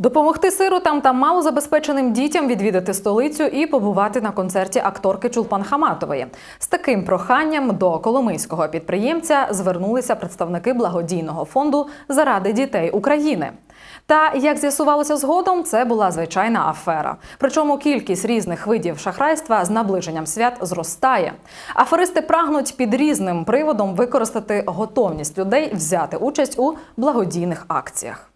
Допомогти сиротам та малозабезпеченим дітям відвідати столицю і побувати на концерті акторки Чулпан Хаматової. З таким проханням до коломийського підприємця звернулися представники благодійного фонду заради дітей України. Та як з'ясувалося згодом, це була звичайна афера. Причому кількість різних видів шахрайства з наближенням свят зростає. Аферисти прагнуть під різним приводом використати готовність людей взяти участь у благодійних акціях.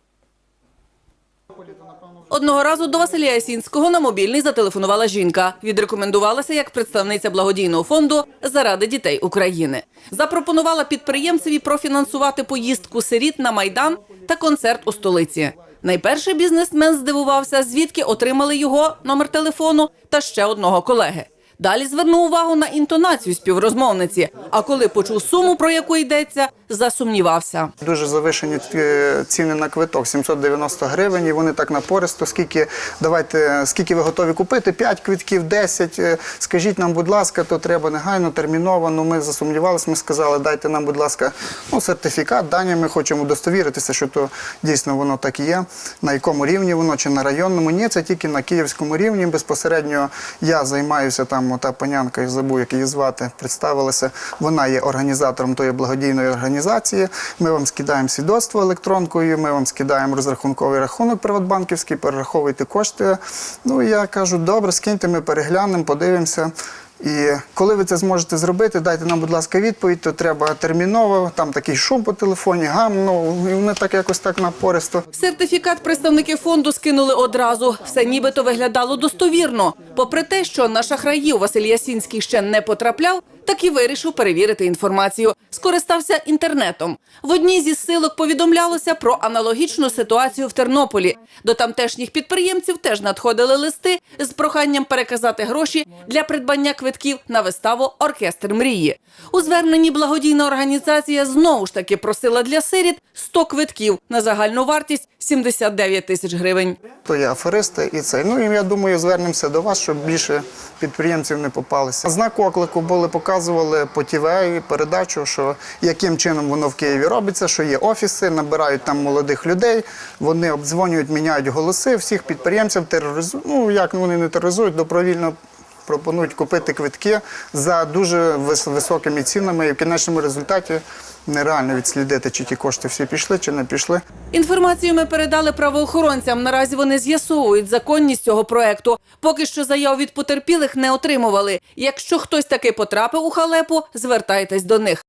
Одного разу до Василя Ясінського на мобільний зателефонувала жінка. Відрекомендувалася як представниця благодійного фонду заради дітей України. Запропонувала підприємцеві профінансувати поїздку сиріт на майдан та концерт у столиці. Найперший бізнесмен здивувався, звідки отримали його номер телефону та ще одного колеги. Далі звернув увагу на інтонацію співрозмовниці. А коли почув суму, про яку йдеться, засумнівався. Дуже завишені е, ціни на квиток 790 гривень. І вони так напористо. Скільки давайте, скільки ви готові купити? 5 квитків, 10. Е, Скажіть нам, будь ласка, то треба негайно, терміново. Ну ми засумнівалися. Ми сказали, дайте нам, будь ласка, ну сертифікат. Дані ми хочемо удостовіритися, що то дійсно воно так і є. На якому рівні воно чи на районному? Ні, це тільки на київському рівні. Безпосередньо я займаюся там. Та панянка, забув, як її звати, представилася. Вона є організатором тої благодійної організації. Ми вам скидаємо свідоцтво електронкою, ми вам скидаємо розрахунковий рахунок приватбанківський, перераховуйте кошти. Ну я кажу, добре, скиньте, ми переглянемо, подивимося. І коли ви це зможете зробити, дайте нам, будь ласка, відповідь, то треба терміново, там такий шум по телефоні, гам, ну і вони так якось так напористо. Сертифікат представники фонду скинули одразу. Все нібито виглядало достовірно. Попри те, що на шахраїв Василь Ясінський ще не потрапляв, так і вирішив перевірити інформацію. Скористався інтернетом. В одній зі силок повідомлялося про аналогічну ситуацію в Тернополі. До тамтешніх підприємців теж надходили листи з проханням переказати гроші для придбання квитків на виставу Оркестр мрії. У зверненні благодійна організація знову ж таки просила для сиріт 100 квитків на загальну вартість 79 тисяч гривень. То є аферисти і це. Ну і я думаю, звернемося до вас, щоб більше підприємців не попалися. Знак оклику були показували по ТВ передачу, що яким чином воно в Києві робиться, що є офіси, набирають там молодих людей, вони обдзвонюють, міняють голоси, всіх підприємців тероризують. Ну як вони не тероризують, добровільно. Пропонують купити квитки за дуже високими цінами, і в кінечному результаті нереально відслідити, чи ті кошти всі пішли, чи не пішли. Інформацію ми передали правоохоронцям. Наразі вони з'ясовують законність цього проекту. Поки що заяв від потерпілих не отримували. Якщо хтось таки потрапив у халепу, звертайтесь до них.